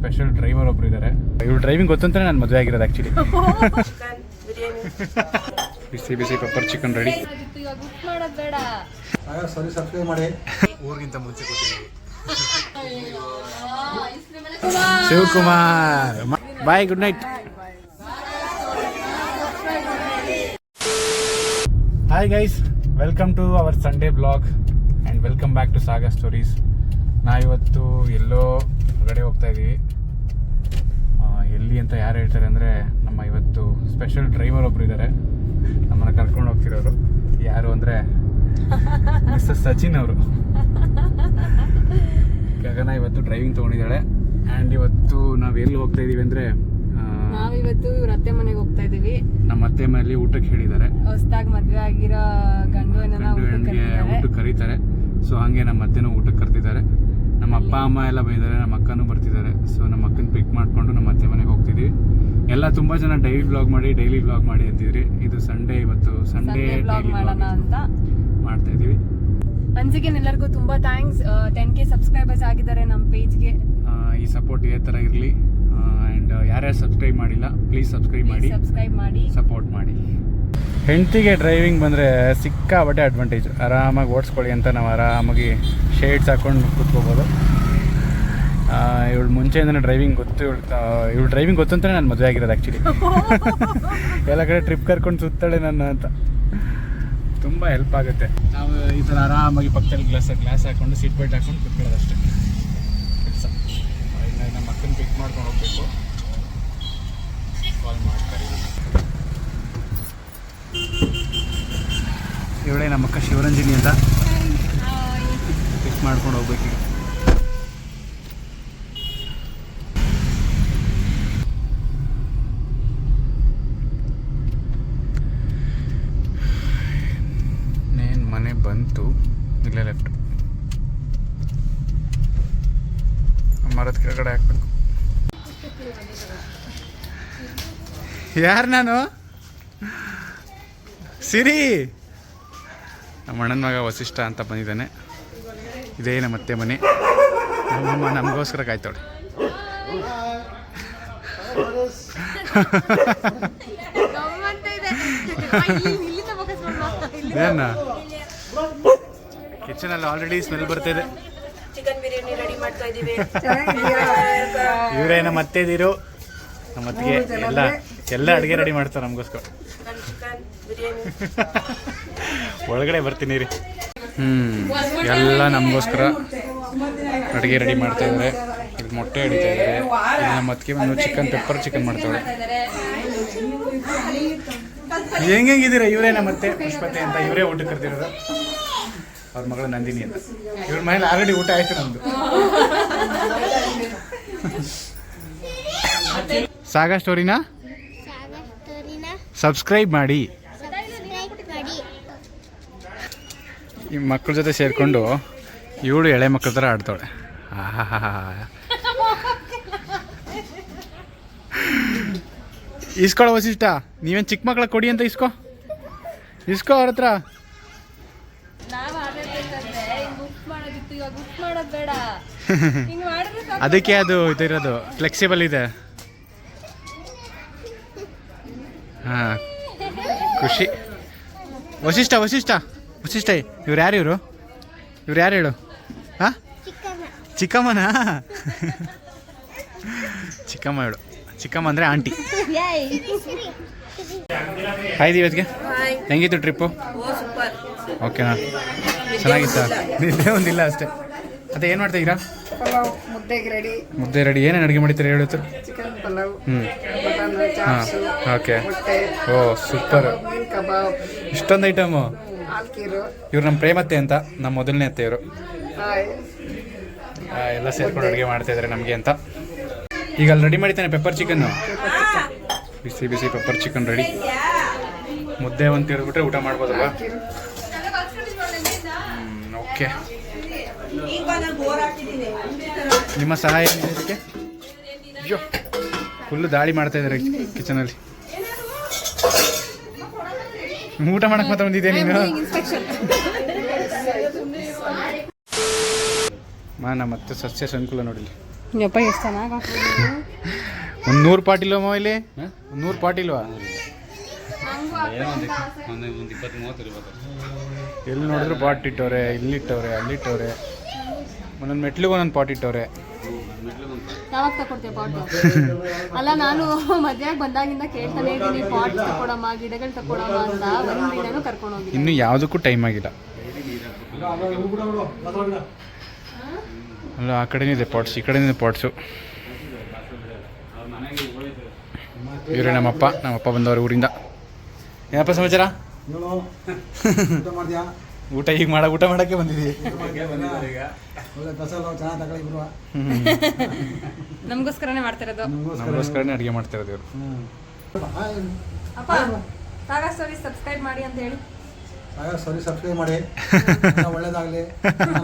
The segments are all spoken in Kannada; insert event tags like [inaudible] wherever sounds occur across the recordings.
ಸ್ಪೆಷಲ್ ಡ್ರೈವರ್ ಒಬ್ರು ಇದ್ದಾರೆ ಇವ್ರು ಡ್ರೈವಿಂಗ್ ಗೊತ್ತಂತಾನೆ ನಾನು ಮದುವೆ ಆಗಿರೋದು ಆ್ಯಕ್ಚುಲಿ [laughs] ಬಿಸಿ ಬಿಸಿ ಪೆಪ್ಪರ್ ಚಿಕನ್ ರೆಡಿ ಊರಿಗಿಂತ ಮುಂಚೆ Shivakumar. Bye good night hi guys welcome to our Sunday blog and welcome back to Sagar stories ನಾವಿವತ್ತು ಎಲ್ಲೋ ಹೊರಗಡೆ ಹೋಗ್ತಾ ಇದ್ದೀವಿ ಎಲ್ಲಿ ಅಂತ ಯಾರು ಹೇಳ್ತಾರೆ ಅಂದರೆ ನಮ್ಮ ಇವತ್ತು ಸ್ಪೆಷಲ್ ಡ್ರೈವರ್ ಒಬ್ರು ಇದ್ದಾರೆ ನಮ್ಮನ್ನು ಕರ್ಕೊಂಡು ಹೋಗ್ತಿರೋರು. ಯಾರು ಅಂದರೆ ಮಿಸ್ಟರ್ ಸಚಿನ್ ಅವರು. ಗಗನ ಇವತ್ತು ಡ್ರೈವಿಂಗ್ ತೊಗೊಂಡಿದ್ದಾಳೆ. ಆ್ಯಂಡ್ ಇವತ್ತು ನಾವು ಎಲ್ಲಿ ಹೋಗ್ತಾ ಇದ್ದೀವಿ ಅಂದರೆ ನಾವಿವತ್ತು ಇವ್ರ ಅತ್ತೆ ಮನೆಗೆ ಹೋಗ್ತಾ ಇದೀವಿ. ನಮ್ಮ ಅತ್ತೆ ಮನೆಯಲ್ಲಿ ಊಟಕ್ಕೆ ಹೇಳಿದ್ದಾರೆ. ಹೊಸದಾಗಿ ಮದ್ವೆ ಆಗಿರೋ ಗಂಡು ಊಟಕ್ಕೆ ಕರೀತಾರೆ. ಸೊ ಹಂಗೆ ನಮ್ಮ ಅತ್ತೆನೂ ಊಟಕ್ಕೆ ಕರೆದಿದ್ದಾರೆ. ನಮ್ಮ ಅಪ್ಪ ಅಮ್ಮ ಎಲ್ಲ ಬೈದಾರೆ ನಮ್ಮ ಅಕ್ಕನೂ ಬರ್ತಿದ್ದಾರೆ. ಸೊ ನಮ್ಮ ಅಕ್ಕನ ಪಿಕ್ ಮಾಡಿಕೊಂಡು ನಮ್ಮ ಅತ್ತೆ ಮನೆಗೆ ಹೋಗ್ತಿದ್ವಿ. ಎಲ್ಲ ತುಂಬ ಜನ ಡೈಲಿ ಬ್ಲಾಗ್ ಮಾಡಿ ಡೈಲಿ ಬ್ಲಾಗ್ ಮಾಡಿ ಅಂತಿದ್ರಿ. ಇದು ಸಂಡೇ ಇವತ್ತು ಸಂಡೇ ಬ್ಲಾಗ್ ಡೈಲಿ ಮಾಡೋಣ ಅಂತ. ಮಾಡ್ತಾ ಇದ್ದೀವಿ. ಅನ್ಸಿಗೆ ಎಲ್ಲರಿಗೂ ತುಂಬಾ ಥ್ಯಾಂಕ್ಸ್ ಟೆನ್ ಕೆ ಸಬ್ಸ್ಕ್ರೈಬರ್ಸ್ ಆಗಿದ್ದಾರೆ ನಮ್ಮ ಪೇಜ್ಗೆ ಈ ಸಪೋರ್ಟ್ ಇದೇ ಥರ ಇರಲಿ. ಆ್ಯಂಡ್ ಯಾರ್ಯಾರು ಸಬ್ಸ್ಕ್ರೈಬ್ ಮಾಡಿಲ್ಲ ಪ್ಲೀಸ್ ಸಬ್ಸ್ಕ್ರೈಬ್ ಮಾಡಿ. ಸಬ್ಸ್ಕ್ರೈಬ್ ಮಾಡಿ. ಸಪೋರ್ಟ್ ಮಾಡಿ. ಹೆಂಡತಿಗೆ ಡ್ರೈವಿಂಗ್ ಬಂದರೆ ಸಿಕ್ಕಾಬಟ್ಟೆ ಅಡ್ವಾಂಟೇಜ್ ಆರಾಮಾಗಿ ಓಡಿಸ್ಕೊಳ್ಳಿ ಅಂತ ನಾವು ಆರಾಮಾಗಿ ಶೇಡ್ಸ್ ಹಾಕೊಂಡು ಕೂತ್ಕೋಬೋದು. ಇವಳು ಮುಂಚೆಯಿಂದನೇ ಡ್ರೈವಿಂಗ್ ಗೊತ್ತು ಇವಳು ಇವಳು ಡ್ರೈವಿಂಗ್ ಗೊತ್ತು ಅಂತಲೇ ನಾನು ಮದುವೆ ಆಗಿರೋದು ಆ್ಯಕ್ಚುಲಿ [laughs] ಎಲ್ಲ ಕಡೆ ಟ್ರಿಪ್ ಕರ್ಕೊಂಡು ಸುತ್ತಾಳೆ ನನ್ನ ಅಂತ. ತುಂಬ ಹೆಲ್ಪ್ ಆಗುತ್ತೆ. ನಾವು ಈ ಥರ ಆರಾಮಾಗಿ ಪಕ್ಕದಲ್ಲಿ ಗ್ಲಾಸ್ ಗ್ಲಾಸ್ ಹಾಕ್ಕೊಂಡು ಸೀಟ್ ಬೆಲ್ಟ್ ಹಾಕೊಂಡು ಕೂತ್ಕೊಳ್ಳೋದಷ್ಟೇ. ಕೆಲಸ ಇನ್ನು ನಮ್ಮ ಮಕ್ಕನ ಪಿಕ್ ಮಾಡ್ಕೊಂಡು ಹೋಗ್ಬೇಕು ಕಾಲ್ ಮಾಡ್ತಾರೆ ಇವಳೇ ನಮ್ಮ ಅಕ್ಕ ಶಿವರಂಜನಿ ಅಂತ. ಪಿಕ್ ಮಾಡ್ಕೊಂಡು ಹೋಗ್ಬೇಕು ನೇನು ಮನೆ ಬಂತು? ಇಲ್ಲೇ ಲೆಫ್ಟ್ ಮರದ ಕೆಳಗಡೆ ಹಾಕ್ಬೇಕು. ಯಾರು ನಾನು? ಸಿರಿ! ನಮ್ಮ ಅಣ್ಣನ ಮಗ ವಸಿಷ್ಠ ಅಂತ ಬಂದಿದ್ದಾನೆ. ಇದೇ ನಮ್ಮ ಅತ್ತೆ ಮನೆ. ನಮ್ಮಮ್ಮ ನಮಗೋಸ್ಕರ ಕಾಯ್ತಾಳೆ. ಏನ ಕಿಚನಲ್ಲಿ ಆಲ್ರೆಡಿ ಸ್ಮೆಲ್ ಬರ್ತಿದೆ ಇವರೇ ನಮ್ಮ ಅತ್ತೆದಿರು. ನಮ್ಮ ಅತ್ತಿಗೆ ಎಲ್ಲ ಎಲ್ಲ ಅಡುಗೆ ರೆಡಿ ಮಾಡ್ತಾರೆ ನಮಗೋಸ್ಕರ. ಒಳಗಡೆ ಬರ್ತೀನಿ ರೀ. ಹ್ಞೂ ಎಲ್ಲ ನಮಗೋಸ್ಕರ ಅಡುಗೆ ರೆಡಿ ಮಾಡ್ತಾ ಇದ್ದಾರೆ ಇಲ್ಲಿ ಮೊಟ್ಟೆ ಹಿಡಿತಾ ಇದ್ದಾರೆ ಇಲ್ಲಿ ನಮ್ಮ ಅತ್ತಿಗೆ ಬಂದು ಚಿಕನ್ ಪೆಪ್ಪರ್ ಚಿಕನ್ ಮಾಡ್ತಾಳೆ. ಹೆಂಗೆ ಹೆಂಗಿದ್ದೀರಾ ಇವರೇ ನಮ್ಮ ಮತ್ತೆ ಪುಷ್ಪತೆ ಅಂತ ಇವರೇ ಊಟ ಕರ್ತಿರೋದು ಅವ್ರ ಮಗಳ ನಂದಿನಿ ಅಂತ. ಇವ್ರ ಮನೇಲಿ ಆಲ್ರೆಡಿ ಊಟ ಆಯ್ತು ನಮ್ದು. ಸಾಗಾ ಸ್ಟೋರಿನ ಸಬ್ಸ್ಕ್ರೈಬ್ ಮಾಡಿ ಸಬ್ಸ್ಕ್ರೈಬ್ ಮಾಡಿ ಈ ಮಕ್ಕಳ ಜೊತೆ ಸೇರಿಕೊಂಡು ಇವಳು ಎಳೆ ಮಕ್ಕಳ ಥರ ಆಡ್ತಾಳೆ. ಇಸ್ಕೊಳ ವಸಿಷ್ಠ ನೀವೇನು ಚಿಕ್ಕ ಮಕ್ಕಳ ಕೊಡಿ ಅಂತ ಇಸ್ಕೋ? ಇಸ್ಕೋ ಅವ್ರ ಹತ್ರ. ಅದಕ್ಕೆ ಅದು ಇದಿರೋದು ಫ್ಲೆಕ್ಸಿಬಲ್ ಇದೆ. ಹಾಂ ಖುಷಿ. ವಸಿಷ್ಠ ವಸಿಷ್ಠ. ವಸಿಷ್ಠ ಇವ್ರು ಯಾರು ಇವರು? ಇವ್ರು ಯಾರು ಹೇಳು? ಹಾಂ? ಚಿಕ್ಕಮ್ಮನ? ಚಿಕ್ಕಮ್ಮ ಹೇಳು. ಚಿಕ್ಕಮ್ಮ ಅಂದರೆ ಆಂಟಿ. ಹಾಯ್ ಇವತ್ತಿಗೆ ಹೆಂಗಿತ್ತು ಟ್ರಿಪ್ಪು? ಓ ಸೂಪರ್. ಓಕೆನಾ ಚೆನ್ನಾಗಿತ್ತಾ? ನಿದ್ದೆ ಒಂದಿಲ್ಲ ಅಷ್ಟೇ. ಅದೇ ಏನು ಮಾಡ್ತಾ ಇದ್ದೀರಾ ಪಲಾವ್ ಮುದ್ದೆಗೆ ರೆಡಿ ಮುದ್ದೆ ರೆಡಿ ಏನೇನು ಅಡುಗೆ ಮಾಡ್ತೀರಾ ಹೇಳುತ್ತೆ ಪಲಾವ್. ಹ್ಞೂ ಹಾಂ ಓಕೆ ಓ ಸೂಪರ್. ಇಷ್ಟೊಂದು ಐಟಮು ಇವ್ರು ನಮ್ಮ ಪ್ರೇಮತ್ತೆ ಅಂತ ನಮ್ಮ ಮೊದಲನೇ ಅತ್ತೆ ಇವರು ಎಲ್ಲ ಸೇರ್ಕೊಂಡು ಅಡುಗೆ ಮಾಡ್ತಾ ಇದ್ದಾರೆ ನಮಗೆ ಅಂತ. ಈಗ ಅಲ್ಲಿ ರೆಡಿ ಮಾಡಿದ್ದಾನೆ ಪೆಪ್ಪರ್ ಚಿಕನ್ನು ಬಿಸಿ ಬಿಸಿ ಪೆಪ್ಪರ್ ಚಿಕನ್ ರೆಡಿ ಮುದ್ದೆ ಒಂದು ತಿರುಗ್ಬಿಟ್ರೆ ಊಟ ಮಾಡ್ಬೋದಲ್ವಾ? ಓಕೆ ನಿಮ್ಮ ಸಹಾಯ ಇದಕ್ಕೆ? ಅಯ್ಯೋ ಫುಲ್ಲು ದಾಳಿ ಮಾಡ್ತಾ ಇದ್ದಾರೆ ಕಿಚನಲ್ಲಿ ಊಟ ಮಾಡಕ್ ಮಾತ್ರ ಬಂದಿದ್ದೆ ನೀನು? ಮಾನ ಮತ್ತೆ ಸಸ್ಯ ಸಂಕುಲ ನೋಡಿಲಿ ಯಪ್ಪ ಎಷ್ಟು ಚೆನ್ನಾಗಿ ಒಂದು ನೂರು ಪಾಟ್ ಇಲ್ಲಿ? ಒಂದು ನೂರು ಪಾಟ್ ಇಲ್ವಾ ಎಲ್ಲಿ ನೋಡಿದ್ರು ಪಾಟ್ ಇಟ್ಟವ್ರೆ ಇಲ್ಲಿಟ್ಟವ್ರೆ ಅಲ್ಲಿಟ್ಟವ್ರೆ. ಒಂದೊಂದು ಮೆಟ್ಲಿಗೆ ಒಂದೊಂದು ಪಾಟ್ ಇಟ್ಟವ್ರೆ. ಯಾವಾಗ ತಕೊಡ್ತೀಯ ಪಾಟ್ [laughs] ಅಲ್ಲ ನಾನು ಮದ್ವೆಗೆ ಬಂದಾಗಿಂದ ಕೇಳ್ತಾನೆ ಇದ್ದೀನಿ ಪಾಟ್ ತಕೊಡಮ್ಮ ಗಿಡಗಳು ತಕೊಡಮ್ಮ ಅಂತ ಒಂದು ಗಿಡನೂ ಕರ್ಕೊಂಡು ಹೋಗಿ ಇನ್ನು ಯಾವುದಕ್ಕೂ ಟೈಮ್ ಆಗಿಲ್ಲ. ಅಲ್ಲ ಆ ಕಡೆನೇ ಇದೆ ಪಾಟ್ಸ್ ಈ ಕಡೆನೇ ಇದೆ ಪಾಟ್ಸು ಇವರೇ ನಮ್ಮಪ್ಪ ನಮ್ಮಪ್ಪ ಬಂದವರು ಊರಿಂದ. ಏನಪ್ಪ ಸಮಾಚಾರ? ಊಟ ಈಗ ಮಾಡ ಊಟ ಮಾಡಕ್ಕೆ ಬಂದಿದ್ದೀವಿ. ನಮಗೋಸ್ಕರನೇ ಮಾಡ್ತಿರೋದು. ನಮಗೋಸ್ಕರನೇ. ಅಡುಗೆ ಮಾಡ್ತಾ ಇರೋದು ಇವರು ಅಪ್ಪ ಸಾಗಾ ಸ್ಟೋರಿ ಸಬ್ಸ್ಕ್ರೈಬ್ ಮಾಡಿ ಅಂತ ಹೇಳಿ. ಆಗ ಸರಿ ಸಬ್ಸ್ಕ್ರೈಬ್ ಮಾಡಿ. [laughs] ಒಳ್ಳೇದಾಗಲಿ.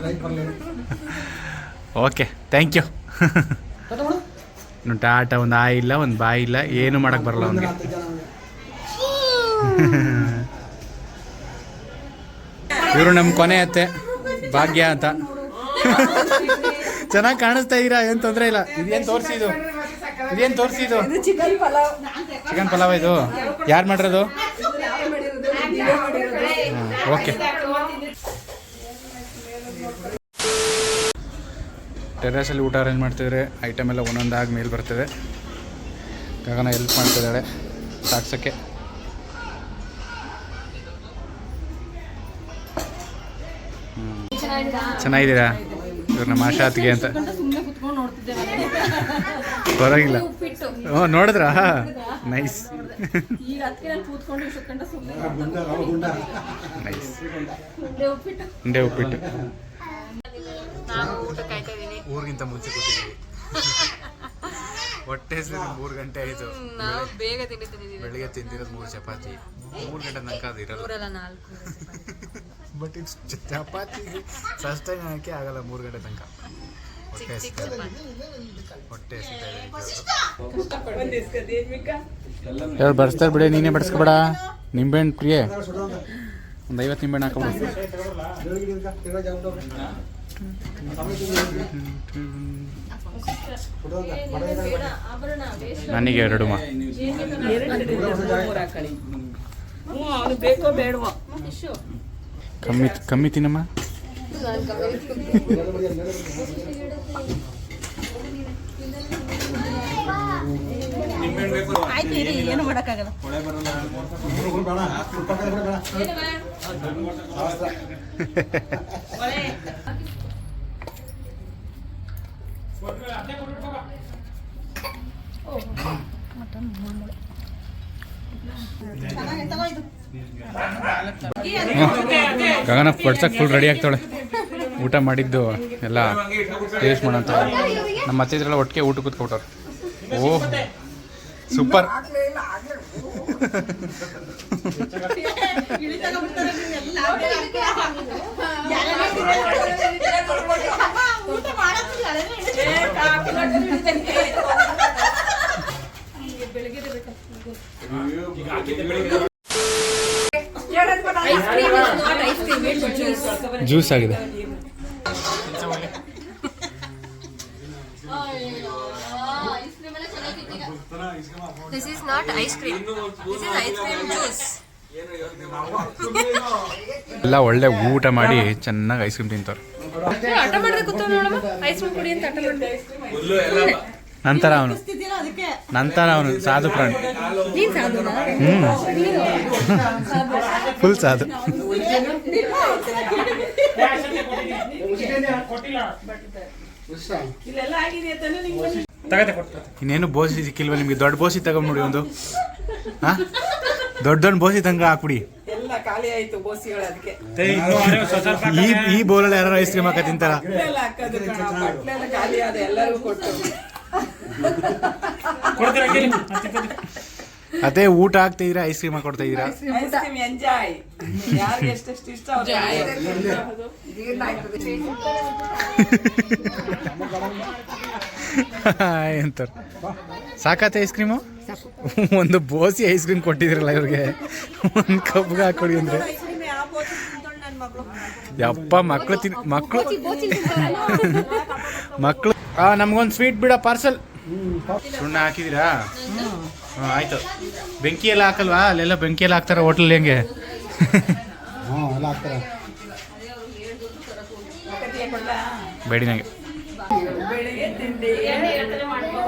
ಲೈಕ್ ಬರಲಿ. ಓಕೆ ಥ್ಯಾಂಕ್ ಯು ಇನ್ನು ಟಾಟ ಒಂದು ಆ ಇಲ್ಲ ಒಂದು ಬಾಯಿ ಇಲ್ಲ ಏನು ಮಾಡಕ್ಕೆ ಬರಲ್ಲ ಅವನಿಗೆ. ಇವರು ನಮ್ಮ ಕೊನೆ ಅತ್ತೆ. ಭಾಗ್ಯ ಅಂತ. ಚೆನ್ನಾಗಿ ಕಾಣಿಸ್ತಾ ಇದೀರಾ? ಏನು ತೊಂದರೆ ಇಲ್ಲ. ಇದೇನು ತೋರಿಸಿದು ಇದೇನು ತೋರಿಸಿದು ಚಿಕನ್ ಪಲಾವ್. ಚಿಕನ್ ಪಲಾವ್ ಇದು? ಯಾರು ಮಾಡಿರೋದು? ಓಕೆ. ಟೆರ್ರಸಲ್ಲಿ ಊಟ ಅರೇಂಜ್ ಮಾಡ್ತಿದ್ರೆ. ಐಟಮ್ ಎಲ್ಲ ಒಂದೊಂದಾಗಿ ಮೇಲೆ ಬರ್ತದೆ. ಗಗನ ಹೆಲ್ಪ್ ಮಾಡ್ತಿದ್ದಾಳೆ. ಸಾಕ್ಸೋಕ್ಕೆ. ಚೆನ್ನಾಗಿದ್ದೀರಾ? ಇವ್ರು ನಮ್ಮ ಆಶಾತಿಗೆ ಅಂತ. ಪರವಾಗಿಲ್ಲ. ಓ ನೋಡಿದ್ರಾ? ನೈಸ್. ಈಗ ಅದಕ್ಕೆ ನಾನು ಕೂತ್ಕೊಂಡು ಸುಮ್ಮನೆ ಗುಂಡ ಗುಂಡ. ನೈಸ್. ಉಪ್ಪಿಟ್ಟು. ಉಂಡೆ ಉಪ್ಪಿಟ್ಟು. ಊರಿಗಿಂತ ಮುಂಚೆ ಕೂತಿದ್ದೀವಿ. ಹೊಟ್ಟೆ ಸೇರಿ ಮೂರು ಗಂಟೆ ಆಯಿತು. ನಾವು ಬೇಗ ತಿಂಡಿ ತಿಂದಿದ್ದೀವಿ. ಬೆಳಿಗ್ಗೆ ತಿಂದಿರೋದು ಮೂರು ಚಪಾತಿ. ಮೂರು ಗಂಟೆ ತನಕ ಅದು ಇರಲ್ಲ. ನಾಲ್ಕು. ಬಟ್ ಇಟ್ಸ್ ಚಪಾತಿ ಸಸ್ಟೈನ್ ಹಾಕಿ ಆಗಲ್ಲ ಮೂರು ಗಂಟೆ ತನಕ. ಹೊಟ್ಟೆ. ಹೊಟ್ಟೆ ಯಾರು ಬಡಿಸ್ತಾರೆ ಬಿಡಿ ನೀನೇ ಬಡಿಸ್ಕೊಬೇಡ ನಿಂಬೆಹಣ್ಣು ಪ್ರಿಯೆ. ಒಂದು ಐವತ್ತು ನಿಂಬೆಹಣ್ಣು ಹಾಕೋಬೋದು ನನಗೆ ಎರಡು ಮಾ. ಬೇಕೋ ಬೇಡವೋ. ಕಮ್ಮಿ ಕಮ್ಮಿ ತಿನ್ನಮ್ಮ. ಆಯ್ತು ಇರಿ ಏನು ಮಾಡೋಕ್ಕಾಗಲ್ಲ. ಬೇಡ ಗಗನ ಕೊಡ್ಸಕ್ಕೆ ಫುಲ್ ರೆಡಿ ಆಗ್ತಾಳೆ ಊಟ ಮಾಡಿದ್ದು ಎಲ್ಲ ಟೇಸ್ಟ್ ಮಾಡೋಂತ. ನಮ್ಮ ಅತ್ತೆ ಇದ್ರೆಲ್ಲ ಒಟ್ಟಿಗೆ ಊಟ ಕೂತ್ಕೊಟ್ಟವ್ರು ಓಹ್ ಸೂಪರ್ ಜ್ಯೂಸ್ ಆಗಿದೆ. This is not ice cream this is ice cream juice ಎಲ್ಲ ಒಳ್ಳೆ ಊಟ ಮಾಡಿ ಚೆನ್ನಾಗಿ ಐಸ್ ಕ್ರೀಮ್ ತಿಂತಾರೆ ಐಸ್ ಕ್ರೀಮ್ ಕುಡಿ ಅಂತ ನಂತರ ಅವನು. ನಂತರ ಅವನು ಸಾಧು ಪ್ರಾಣಿ. ಹ್ಮ್. ಫುಲ್ ಸಾಧು. ಇಲ್ಲೆಲ್ಲ ಆಗಿದೆ ಅಂತಾನೆ ನಿಂಗೆ ಇನ್ನೇನು ಬೋಸಿ ಸಿಕ್ಕಿಲ್ವ ನಿಮಗೆ? ದೊಡ್ಡ ಬೋಸಿ ತಗೊಂಡ್ಬಿಡಿ ಒಂದು. ಹಾ? ದೊಡ್ಡ ದೊಡ್ಡ ಬೋಸಿ ತಂಗ ಹಾಕ್ಬಿಡಿ. ಎಲ್ಲ ಖಾಲಿ ಬೋಸಿಗಳು ಅದಕ್ಕೆ. ಈ ಈ ಬೋಲಲ್ಲಿ ಯಾರು ಐಸ್ ಕ್ರೀಮ್ ಹಾಕ ತಿಂತಾರ? ಅದೇ ಊಟ ಹಾಕ್ತಾ ಇದೀರಾ ಐಸ್ ಕ್ರೀಮ್ ಕೊಡ್ತಾ ಇದ್ರ ಐಸ್ ಕ್ರೀಮ್ ಎಂಜಾಯ್ ಯಾರಿಗೆ ಎಷ್ಟೆಷ್ಟು ಇಷ್ಟ ಅವ್ರಿಗೆ ಎಂತಾರೆ ಸಾಕಾತ ಐಸ್ ಕ್ರೀಮು ಒಂದು ಬೋಸಿ ಐಸ್ ಕ್ರೀಮ್ ಕೊಟ್ಟಿದ್ರಲ್ಲ ಇವ್ರಿಗೆ. ಒಂದು ಕಬ್ಗೆ ಹಾಕೊಡಿ ಅಂದ್ರೆ. ಯಪ್ಪ ಮಕ್ಳು ತಿನ್ ಮಕ್ಳು ಮಕ್ಳು ಆ ನಮ್ಗೊಂದು ಸ್ವೀಟ್ ಬಿಡ ಪಾರ್ಸಲ್ ಸುಣ್ಣ ಹಾಕಿದಿರಾ ಹಾಂ ಆಯ್ತು. ಬೆಂಕಿ ಎಲ್ಲ ಹಾಕಲ್ವಾ? ಅಲ್ಲೆಲ್ಲ ಬೆಂಕಿ ಎಲ್ಲ ಹಾಕ್ತಾರೆ ಹೋಟ್ಲಲ್ಲಿ ಹೆಂಗೆ? ಹ್ಞೂ ಎಲ್ಲ ಹಾಕ್ತಾರೆ. ಬೇಡಿನಾಗೆ ಬೆಳಿಗ್ಗೆ ತಿಂಡಿ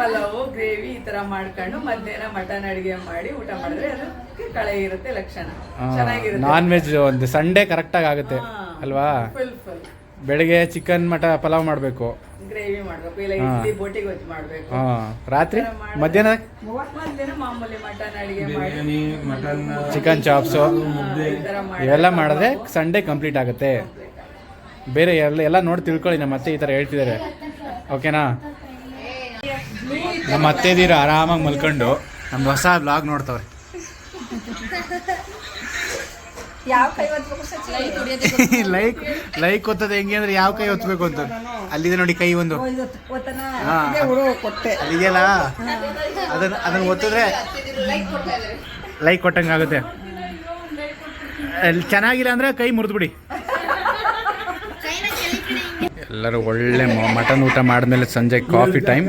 ಪಲಾವು ಗ್ರೇವಿ ಈ ತರ ಮಾಡ್ಕೊಂಡು ಮಧ್ಯಾಹ್ನ ಮಟನ್ ಅಡಿಗೆ ಮಾಡಿ ಊಟ ಮಾಡಿದ್ರೆ ಅದಕ್ಕೆ ಕಳೆ ಇರುತ್ತೆ ಲಕ್ಷಣ. ಚೆನ್ನಾಗಿರುತ್ತೆ. ನಾನ್ ವೆಜ್ ಒಂದು ಸಂಡೇ ಕರೆಕ್ಟಾಗಿ ಆಗುತ್ತೆ ಅಲ್ವಾ? ಫುಲ್ ಫುಲ್ ಬೆಳಿಗ್ಗೆ ಚಿಕನ್ ಮಟ ಪಲಾವ್ ಮಾಡಬೇಕು. ಗ್ರೇವಿ ಮಾಡ್ಬೇಕು ಇಲ್ಲ ಇಡ್ಲಿ ಬೋಟಿ ಗೊಜ್ಜು ಮಾಡ್ಬೇಕು. ಹಾಂ. ರಾತ್ರಿ? ಮಧ್ಯಾಹ್ನ? ಮಧ್ಯಾಹ್ನ ಮಾಮೂಲಿ ಮಟನ್ ಅಡಿಗೆ ಮಾಡಿ. Chicken chops. ಈ ತರ ಮಾಡಿ ಇವೆಲ್ಲ ಮಾಡಿದ್ರೆ ಸಂಡೇ ಕಂಪ್ಲೀಟ್ ಆಗುತ್ತೆ. ಬೇರೆ ಎಲ್ಲ ಎಲ್ಲ ನೋಡಿ ತಿಳ್ಕೊಳ್ಳಿ ನಮ್ಮ ಅತ್ತೆ ಈ ಥರ ಹೇಳ್ತಿದ್ದಾರೆ. ಓಕೆನಾ? ನಮ್ಮ ಅತ್ತೆದೀರು ಆರಾಮಾಗಿ ಮಲ್ಕೊಂಡು. ನಮ್ಮ ಹೊಸ ಬ್ಲಾಗ್ ನೋಡ್ತವ್ರೆ. ಲೈಕ್ ಲೈಕ್ ಒತ್ತದ ಹೆಂಗೆ ಅಂದ್ರೆ ಯಾವ ಕೈ ಒತ್ತಬೇಕು ಅಂತ. ಅಲ್ಲಿದೆ ನೋಡಿ ಕೈ ಒಂದು. ಹಾ, ಅಲ್ಲಿದೆಯಲ್ಲ? ಅದನ್ನ ಅದನ್ನ ಒತ್ತಿದ್ರೆ ಲೈಕ್ ಕೊಟ್ಟಂಗೆ ಆಗುತ್ತೆ. ಅಲ್ಲಿ ಚೆನ್ನಾಗಿಲ್ಲ ಅಂದ್ರೆ ಕೈ ಮುರಿದ್ಬಿಡಿ. ಎಲ್ಲರೂ ಒಳ್ಳೆ ಮಟನ್ ಊಟ ಮಾಡಿದ್ಮೇಲೆ ಸಂಜೆ ಕಾಫಿ ಟೈಮ್.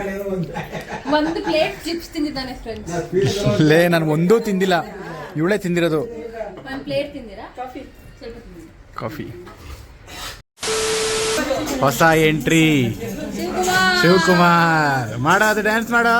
ಒಂದು ಪ್ಲೇಟ್ ಚಿಪ್ಸ್ ತಿಂದಿದ್ದಾನೆ ಫ್ರೆಂಡ್ಸ್ ಲೇ ನಾನು ಒಂದೂ ತಿಂದಿಲ್ಲ. ಇವಳೇ ತಿಂದಿರೋದು. ಒಂದು ಪ್ಲೇಟ್ ತಿಂದಿರಾ? ಕಾಫಿ. ಸ್ವಲ್ಪ ತಿಂದಿರಾ ಕಾಫಿ. ಹೊಸ ಎಂಟ್ರಿ. ಶಿವಕುಮಾರ್. ಮಾಡೋ ಅದು ಡ್ಯಾನ್ಸ್ ಮಾಡೋ.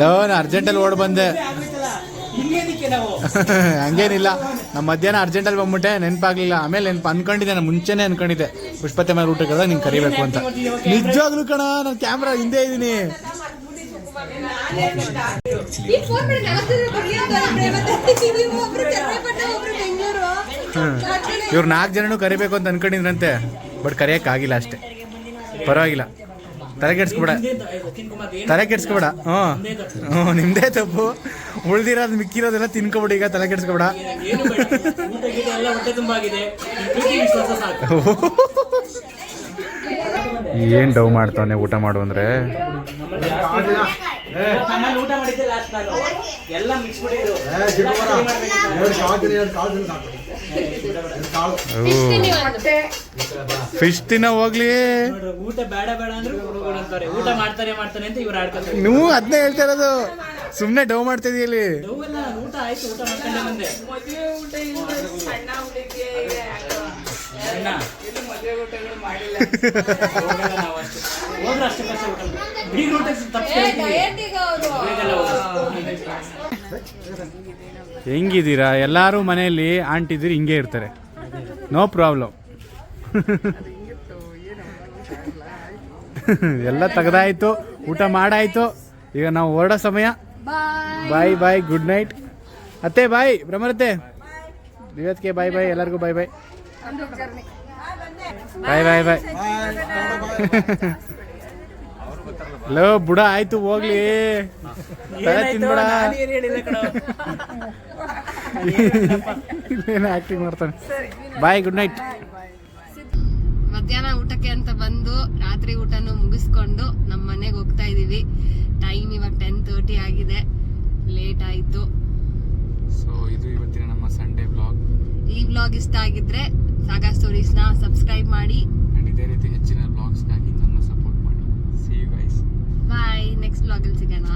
ಲೋನ್ ಅರ್ಜೆಂಟಲ್ಲಿ ಓಡ್ ಬಂದೆ. [laughs] ಹಂಗೇನಿಲ್ಲ. ನಮ್ಮ ಮಧ್ಯಾಹ್ನ ಅರ್ಜೆಂಟಲ್ಲಿ ಬಂದ್ಬಿಟ್ಟೆ ನೆನಪಾಗ್ಲಿಲ್ಲ. ಆಮೇಲೆ ನೆನಪು ಅನ್ಕೊಂಡಿದ್ದೆ ನಾನು ಮುಂಚೆನೆ ಅನ್ಕೊಂಡಿದ್ದೆ. ಪುಷ್ಪತೆ ಮೇಲೆ ಊಟಕ್ಕೆ ಹೋದಾಗ ನಿಂಗೆ ಕರಿಬೇಕು ಅಂತ. ನಿಜವಾಗ್ಲೂ ಕಣ ನಾನು ಕ್ಯಾಮ್ರಾ ಹಿಂದೆ ಇದ್ದೀನಿ ಇವ್ರು ನಾಲ್ಕು ಜನನು ಕರಿಬೇಕು ಅಂತ ಅನ್ಕೊಂಡಿದ್ರಂತೆ. ಬಟ್ ಕರಿಯಕ್ಕಾಗಿಲ್ಲ ಅಷ್ಟೇ. ಪರವಾಗಿಲ್ಲ. ತಲೆ ಕೆಡ್ಸ್ಕೊಬೇಡ ತಲೆ ಕೆಡ್ಸ್ಕೊಬೇಡ ಹ್ಞೂ. ಹ್ಞೂ, ನಿಮ್ದೇ ತಪ್ಪು. ಉಳ್ದಿರೋದು ಮಿಕ್ಕಿರೋದೆಲ್ಲ ತಿನ್ಕೊಬಿಡಿ, ಈಗ ತಲೆ ಕೆಡ್ಸ್ಕೊಬೇಡ ಏನು ಡವ್ ಮಾಡ್ತಾವನೆ ಊಟ ಮಾಡು ಅಂದರೆ? ಊಟ ಫಿಶ್ ತಿನ್ನ ಹೋಗ್ಲಿ. ಊಟ ಬೇಡ ಬೇಡ ಅಂದ್ರೆ ಅಂತಾರೆ. ಊಟ ಮಾಡ್ತಾರೆ ಮಾಡ್ತಾರೆ ಅಂತ ಇವ್ರು ಆಡ್ಕೊತಾರೆ. ನೀವು ಅದನ್ನೇ ಹೇಳ್ತಾ ಇರೋದು. ಸುಮ್ಮನೆ ಡವ್ ಮಾಡ್ತಿದೀಯಲ್ಲಿ ನೋವೆಲ್ಲ ಊಟ ಆಯ್ತು ಊಟ ಮಾಡ್ಕೊಂಡೆ ಬಂದೆ. ಮಾಡಿಲ್ಲ ಹೆಂಗಿದ್ದೀರಾ? ಎಲ್ಲರೂ ಮನೆಯಲ್ಲಿ ಆಂಟಿದ್ದೀರಿ ಹಿಂಗೆ ಇರ್ತಾರೆ. ನೋ ಪ್ರಾಬ್ಲಮ್ ಎಲ್ಲ ತೆಗ್ದಾಯ್ತು ಊಟ ಮಾಡಾಯ್ತು. ಈಗ ನಾವು ಹೊರಡೋ ಸಮಯ. ಬಾಯ್ ಬಾಯ್ ಗುಡ್ ನೈಟ್ ಅತ್ತೆ ಬಾಯ್ ಬ್ರಹ್ಮರತ್ತೆ. ಇವತ್ತಿಗೆ ಬಾಯ್ ಬಾಯ್ ಎಲ್ಲರಿಗೂ ಬಾಯ್ ಬಾಯ್ ಬಾಯ್ ಬಾಯ್ ಬಾಯ್ ಹಲೋ ಬುಡ ಆಯ್ತು ಹೋಗ್ಲಿ. ತಿನ್ಬೇಡ. ಏನು ಆಕ್ಟಿಂಗ್ ಮಾಡ್ತಾನೆ. ಬಾಯ್ ಗುಡ್ ನೈಟ್ ಮಧ್ಯಾಹ್ನ ಊಟಕ್ಕೆ ಅಂತ ಬಂದು ರಾತ್ರಿ ಊಟನೂ ಮುಗಿಸ್ಕೊಂಡು ನಮ್ಮ ಮನೆಗೆ ಹೋಗ್ತಾ ಇದೀವಿ. ಟೈಮ್ ಇವಾಗ ಟೆನ್ ತರ್ಟಿ ಆಗಿದೆ. ಲೇಟ್ ಆಯಿತು. ಸೊ ಇದು ಇವತ್ತಿನ ನಮ್ಮ ಸಂಡೇ ಬ್ಲಾಗ್ ಈ ವ್ಲಾಗ್ ಇಷ್ಟ ಆಗಿದ್ರೆ ಸಾಗಾ ಸ್ಟೋರೀಸ್ನ ಸಬ್ಸ್ಕ್ರೈಬ್ ಮಾಡಿ. ಆ್ಯಂಡ್ ಇದೇ ರೀತಿ ಹೆಚ್ಚಿನ ಬ್ಲಾಗ್ಸ್ಗಾಗಿ ನಮ್ಮ ಸಪೋರ್ಟ್ ಮಾಡಿ. See you guys bye next ಬ್ಲಾಗಲ್ಲಿ ಸಿಗೋಣ.